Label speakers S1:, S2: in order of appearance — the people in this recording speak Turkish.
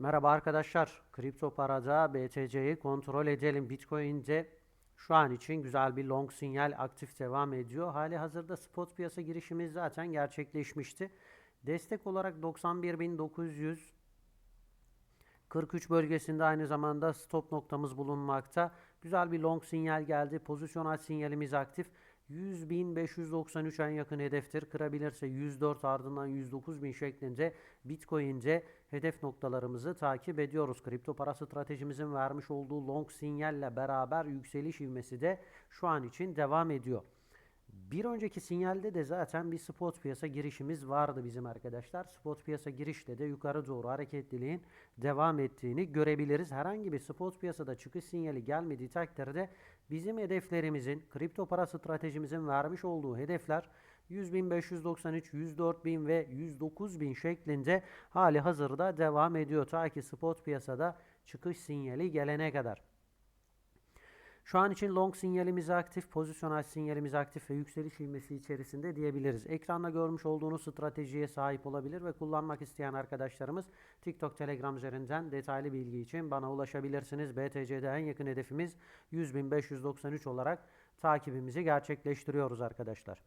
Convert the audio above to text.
S1: Merhaba arkadaşlar. Kripto parada BTC'yi kontrol edelim. Bitcoin'de şu an için güzel bir long sinyal aktif devam ediyor. Hali hazırda spot piyasa girişimiz zaten gerçekleşmişti. Destek olarak 91.900 43 bölgesinde aynı zamanda stop noktamız bulunmakta. Güzel bir long sinyal geldi. Pozisyonel sinyalimiz aktif. 100.593 en yakın hedeftir. Kırabilirse 104 ardından 109.000 şeklinde Bitcoin'de hedef noktalarımızı takip ediyoruz. Kripto para stratejimizin vermiş olduğu long sinyalle beraber yükseliş ivmesi de şu an için devam ediyor. Bir önceki sinyalde de zaten bir spot piyasa girişimiz vardı bizim arkadaşlar. Spot piyasa girişte de yukarı doğru hareketliliğin devam ettiğini görebiliriz. Herhangi bir spot piyasada çıkış sinyali gelmediği takdirde bizim hedeflerimizin, kripto para stratejimizin vermiş olduğu hedefler 100.593, 104.000 ve 109.000 şeklinde hali hazırda devam ediyor. Ta ki spot piyasada çıkış sinyali gelene kadar. Şu an için long sinyalimiz aktif, pozisyonel sinyalimiz aktif ve yükseliş ivmesi içerisinde diyebiliriz. Ekranda görmüş olduğunuz stratejiye sahip olabilir ve kullanmak isteyen arkadaşlarımız TikTok, Telegram üzerinden detaylı bilgi için bana ulaşabilirsiniz. BTC'de en yakın hedefimiz 100.593 olarak takibimizi gerçekleştiriyoruz arkadaşlar.